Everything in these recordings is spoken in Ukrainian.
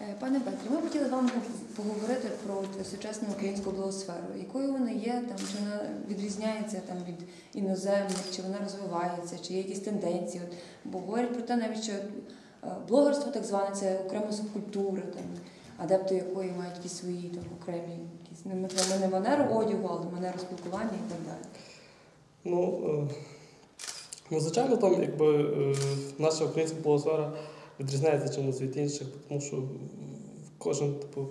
Е, Пане Петре, ми хотіли з вами поговорити про сучасну українську блогосферу. Якою вона є, там, чи вона відрізняється там, від іноземних, чи вона розвивається, чи є якісь тенденції. От, бо говорять про те, навіть що е, блогерство так зване це окрема субкультура, там, адепти якої мають якісь свої там, окремі якісь не, не- не манеру одягу, але манеру спілкування і так далі. Ну, е, ну звичайно, там якби наша українська блогосфера відрізняється чимось від інших, тому що в кожен, типу,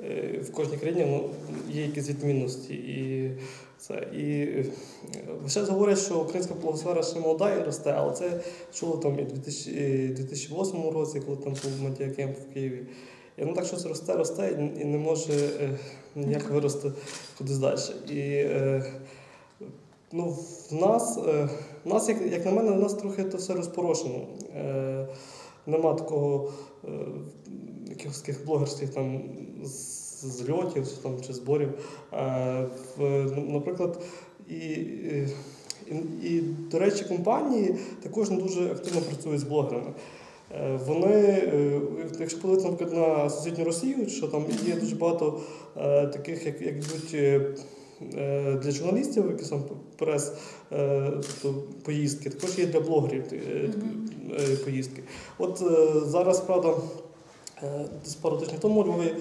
е, в кожній країні ну, є якісь відмінності. І, це, і е, ще говорять, що українська блогосфера ще молода і росте, але це чуло там і в 2008 році, коли там був медіакемп в Києві. І воно так щось росте, росте і не може е, ніяк вирости кудись далі. І ну, в нас, в нас як, як на мене, в нас трохи це все розпорошено. Нема такого е, якихось таких блогерських там зльотів там, чи зборів. Е, в, наприклад, і, і, і, до речі, компанії також не дуже активно працюють з блогерами. Е, Вони, е, якщо подивитися, наприклад, на сусідню Росію, що там є дуже багато е, таких, як, як йдуть для журналістів, якісь там прес е, поїздки, також є для блогерів е, е, поїздки. От е, зараз, правда, е, десь пару тижнів тому у Львові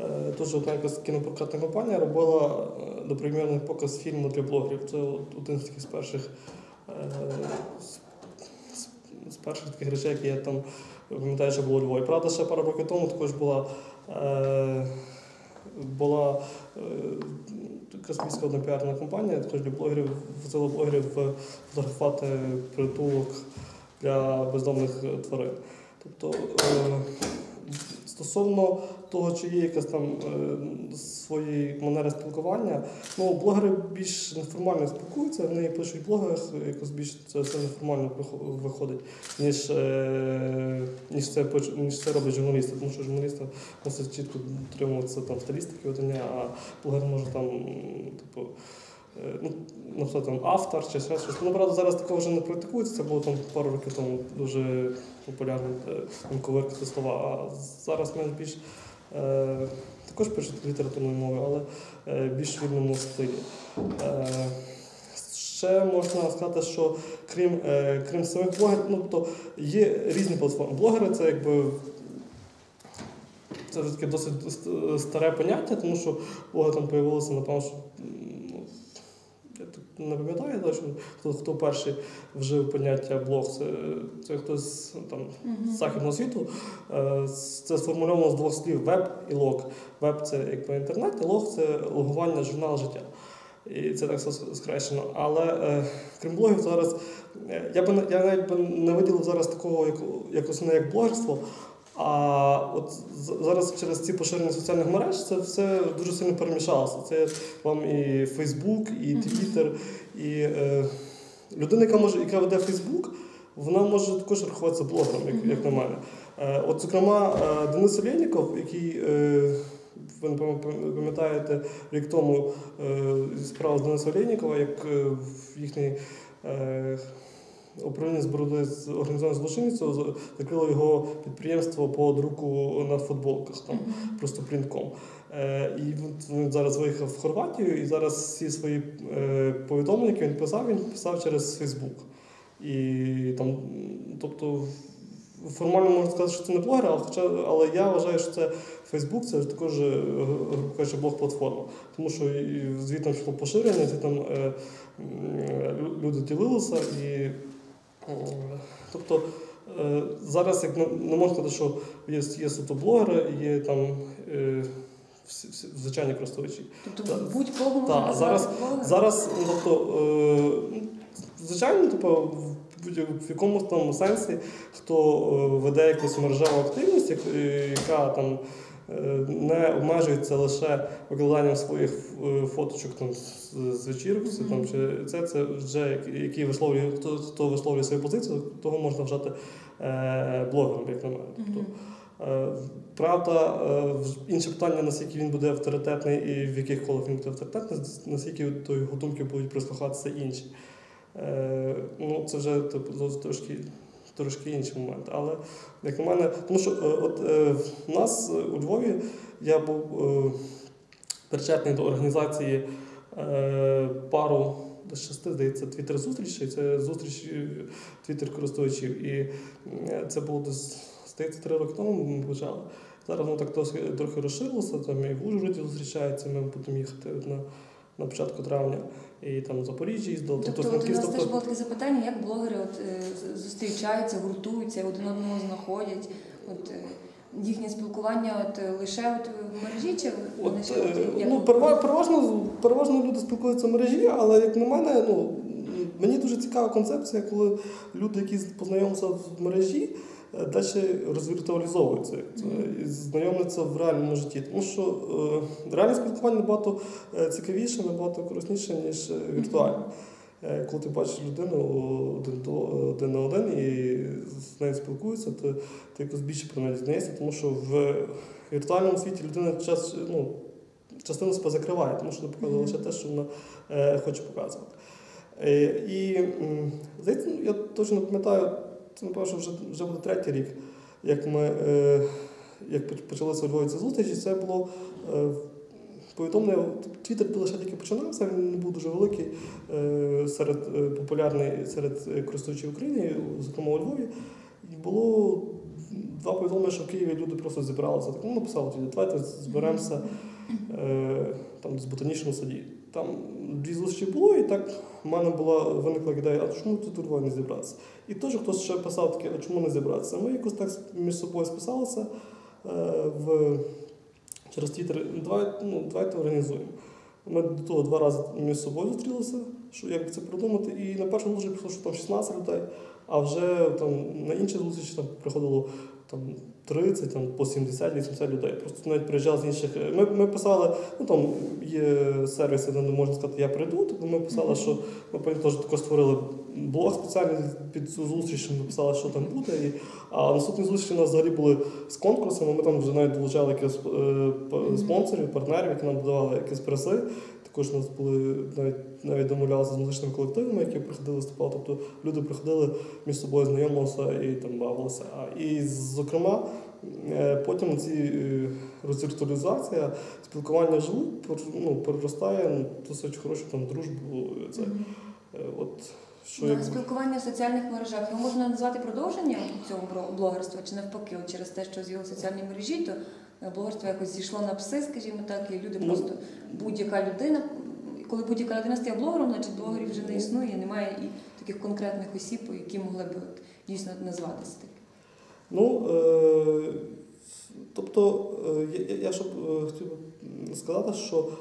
е, теж одна якась кінопрокатна компанія робила е, допрем'єрний показ фільму для блогерів. Це один з таких з перших. е, з- з- З перших таких речей, які я там пам'ятаю, що було у Львові. Правда, ще пару років тому також була, е, була е, якась міська одна піарна компанія, також для блогерів, взяла блогерів фотографувати притулок для бездомних е, тварин. Тобто е, стосовно того, чи є якась там е, свої манери спілкування, ну блогери більш неформально спілкуються, вони пишуть в блогах, якось більш це все неформально виходить, ніж, е, ніж, це, ніж це роблять журналісти, тому що журналісти мусять чітко дотримуватися там стилістики видання, а блогер може там, типу. Е, Ну, написати там автор чи ще щось. Ну, правда, зараз такого вже не практикується. Це було там пару років тому дуже популярно е, там коверкати слова. А зараз менш більш е, також пишуть літературною мовою, але е, більш вільному стилі. Е, ще можна сказати, що крім, е, крім самих блогерів, ну тобто є різні платформи. Блогери це якби. Це вже таке досить старе поняття, тому що блоги там з'явилися, напевно, що ну, не пам'ятаю, що хто, хто перший вжив поняття блог, це, це хтось там з західного світу. Е, Це сформульовано з двох слів веб і лог. Веб це якби інтернет, і лог це логування журнал життя. І це так все скрещено. Але е, крім блогів, зараз е, я не- я навіть би не виділив зараз такого як, як основне як блогерство. А от зараз через ці поширення соціальних мереж це все дуже сильно перемішалося. Це вам і Фейсбук, і. Твіттер, і е, людина, яка може, яка веде Фейсбук, вона може також рахуватися блогером, як, як на мене. Е, от, зокрема, е, Денис Олєніков, який е, ви напевно пам'ятаєте рік тому е, справа з Дениса Олєнікова, як е, їхній е, управління з боротьби з організованою злочинністю закрило його підприємство по друку на футболках там просто принтком. Е, і він зараз виїхав в Хорватію, і зараз всі свої е, повідомлення, які він писав, він писав через Фейсбук. І там, тобто, формально можна сказати, що це не блогер, але, хоча, але я вважаю, що це Фейсбук, це також, е, кажучи, блог-платформа. Тому що звідти йшло поширення, звідти е, люди ділилися. І, тобто, е, зараз як не, можна сказати, що є, є суто блогери, є там е, всі, всі звичайні користувачі. Тобто Так. будь-кого можна Так, зараз- Зараз, ну, тобто, е, звичайно, типу, в якомусь там сенсі, хто веде якусь мережеву активність, яка там не обмежується лише викладанням своїх е, фоточок там, з, вечірок, це, там, чи це, це вже як- які висловлює, хто, хто висловлює свою позицію, того можна вважати е, блогером, як на мене. Тобто, Мгм. Е, Правда, е, інше питання, наскільки він буде авторитетний і в яких колах він буде авторитетний, наскільки до його думки будуть прислухатися інші. Ну, це вже типу, трошки, трошки інший момент. Але як на мене, тому що е, от е, в нас е, у Львові я був причетний до організації пару до шести, здається, твіттер зустрічей. Це зустрічі твіттер користувачів. І це було десь здається три роки тому. Ми почали. Зараз воно так трохи, трохи розширилося. Там і в Ужгороді зустрічаються. Ми будемо їхати на, на початку травня, і там в Запоріжжі їздили. Тобто, от у нас Франківськ, теж було таке запитання, як блогери от, е, зустрічаються, гуртуються, один одного знаходять. От, е, їхнє спілкування от, е, лише от в мережі, чи От, ще е, от, як ну, переважно, переважно люди спілкуються в мережі, але як на мене, ну, мені дуже цікава концепція, коли люди, які познайомилися в мережі, далі розвіртуалізовуються це, і знайомляться в реальному житті. Тому що е, реальне спілкування набагато е, цікавіше, набагато корисніше, ніж е, віртуальне. Е, Коли ти бачиш людину один, до, один на один і з нею спілкуєшся, то ти якось більше про неї дізнаєшся, тому що в віртуальному світі людина час, ну, частину себе закриває, тому що не показує лише те, що вона е, хоче показувати. Е, і здається, ну, я точно не пам'ятаю, це напевно, вже, вже буде третій рік, як ми е, як почалися у Львові ці зустрічі, це було е, повідомлення. Твіттер лише тільки починався, він не був дуже великий е, серед е, популярний серед користувачів України, зокрема у Львові. І було два повідомлення, що в Києві люди просто зібралися. Так, ну, написали давайте зберемося е, там, з ботанічного саді. Там дві зустрічі було, і так в мене була виникла ідея, а чому тут не зібратися? І теж хтось ще писав таке, а чому не зібратися? Ми якось так між собою списалися е, в, через Твіттер, давай, ну, давайте організуємо. Ми до того два рази між собою зустрілися, що як це придумати. І на першому зустрічі прийшло, що там 16 людей, а вже там на інші зустрічі там приходило там 30, там по 70-80 людей. Просто навіть приїжджали з інших. Ми, ми писали, ну там є сервіси, де можна сказати, я прийду. Тобто ми писали, що ми також створили блог спеціальний під цю зустріч, ми писали, що там буде. І, а наступні зустрічі у нас взагалі були з конкурсами. Ми там вже навіть долучали якихось е, спонсорів, партнерів, які нам давали якісь призи. Також у нас були навіть навіть домовлялися з музичними колективами, які приходили виступати. Тобто люди приходили між собою знайомилися і там бавилися. І зокрема, е, потім ці е, розвіртуалізація, спілкування вживу пер- ну, переростає досить хорошу там дружбу. Це от що Ну, як спілкування в соціальних мережах його можна назвати продовженням цього блогерства, чи навпаки, от через те, що з'явилися соціальні мережі, то блогерство якось зійшло на пси, скажімо так, і люди Ну. просто будь-яка людина. Коли будь-яка людина стає блогером, значить блогерів вже не існує, немає і таких конкретних осіб, які могли б дійсно назватися так. Ну, е, тобто, е, я, я, щоб е, хотів сказати, що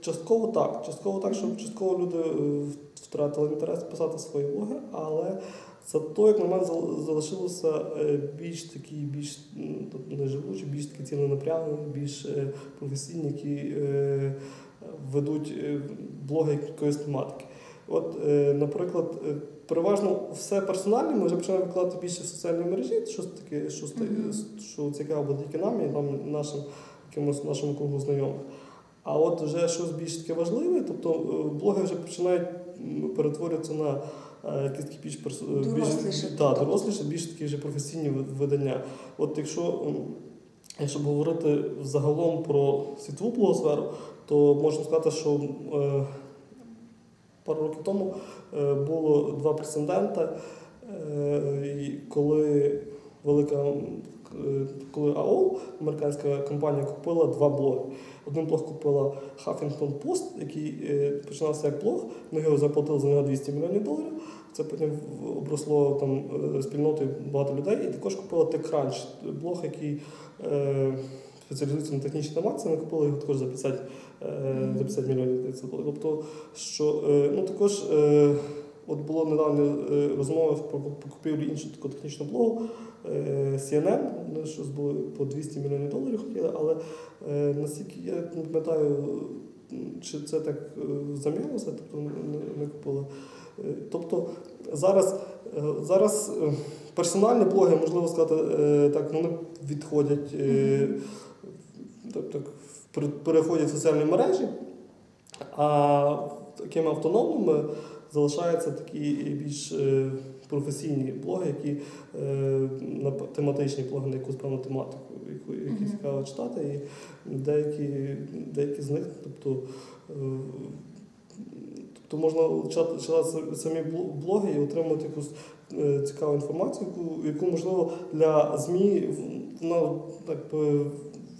частково так, частково так, що частково люди е, втратили інтерес писати свої блоги, але зато, як на мене, залишилося е, більш такі, більш м, тобто не живучі, більш такі ціленапрямлені, більш е, професійні, які ведуть блоги якоїсь тематики. От, наприклад, переважно все персональне ми вже починаємо викладати більше в соціальні мережі, що таке, що, що цікаво буде тільки нам і нам, нашим якимось нашому кругу знайомих. А от вже щось більш таке важливе, тобто е, блоги вже починають перетворюватися на е, якісь такі більш Доросліше, більш, та, доросліше, більш такі вже професійні видання. От якщо, якщо говорити загалом про світову блогосферу, то можна сказати, що е, пару років тому е, було два прецеденти, е, коли велика коли AOL, американська компанія, купила два блоги. Один блог купила Huffington Post, який е, починався як блог, ми його заплатили за нього 200 мільйонів доларів. Це потім обросло там е, спільнотою багато людей. І також купила TechCrunch, блог, який е, спеціалізується на технічній тематиці, ми купили його також за 50, е, за 50 мільйонів. Тобто, що е, ну також е, от було недавно е, розмови про по купівлі іншого такого технічного блогу е, CNN, вони щось були по 200 мільйонів доларів хотіли, але е, наскільки я не пам'ятаю, чи це так замінилося, тобто не, купили. Тобто зараз, зараз персональні блоги, можливо сказати, так, вони відходять, е, так, так, переходять в соціальні мережі, а такими автономними залишаються такі більш е, професійні блоги, які е, на тематичні блоги на якусь певну тематику, яку, які цікаво читати. І деякі, деякі з них, тобто. е, Тобто можна читати, самі блоги і отримати якусь е, цікаву інформацію, яку, яку можливо для ЗМІ вона так би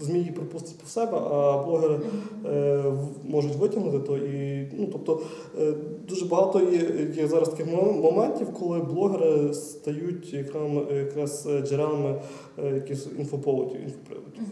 ЗМІ її пропустить по себе, а блогери е, можуть витягнути то і ну тобто е, дуже багато є, є зараз таких моментів, коли блогери стають якрам- якраз джерелами е, якихось інфоповодів, інфоприводів.